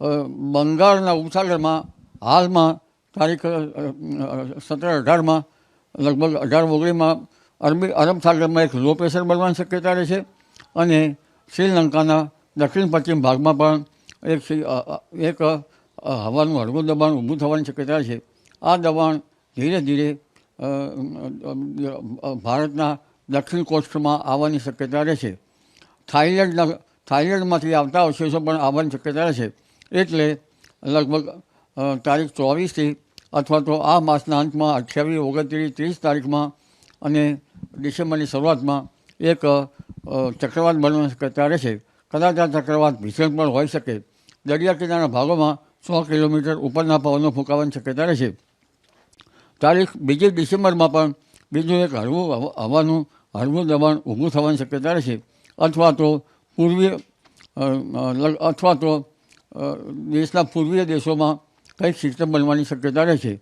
બંગાળના ઉપસાગરમાં હાલમાં તારીખ સત્તર અઢારમાં, લગભગ અઢાર ઓગણીમાં અરબી અરબ સાગરમાં એક લો પ્રેશર બનવાની શક્યતા રહે છે અને શ્રીલંકાના દક્ષિણ પશ્ચિમ ભાગમાં પણ એક એક હવાનું હળવું દબાણ ઊભું થવાની શક્યતા છે. આ દબાણ ધીરે ધીરે ભારતના દક્ષિણ કોસ્ટમાં આવવાની શક્યતા રહે છે. થાઇલેન્ડના થાઈલેન્ડમાંથી આવતા અવશેષો પણ આવવાની શક્યતા રહે છે. એટલે લગભગ તારીખ ચોવીસથી અથવા તો આ માસના અંતમાં, અઠ્યાવીસ, ઓગણત્રીસ, ત્રીસ તારીખમાં અને ડિસેમ્બરની શરૂઆતમાં એક ચક્રવાત બનવાની શક્યતા રહેશે. કદાચ આ ચક્રવાત ભીષણ પણ હોઈ શકે. દરિયા કિનારાના ભાગોમાં સો કિલોમીટર ઉપરના પવનો ફૂંકાવાની શક્યતા રહેશે. તારીખ બીજી ડિસેમ્બરમાં પણ બીજું એક હળવું હવાનું, હળવું દબાણ ઊભું થવાની શક્યતા રહેશે. અથવા તો પૂર્વીય અથવા તો દેશના પૂર્વીય દેશોમાં કંઈક સિસ્ટમ બનવાની શક્યતા રહેશે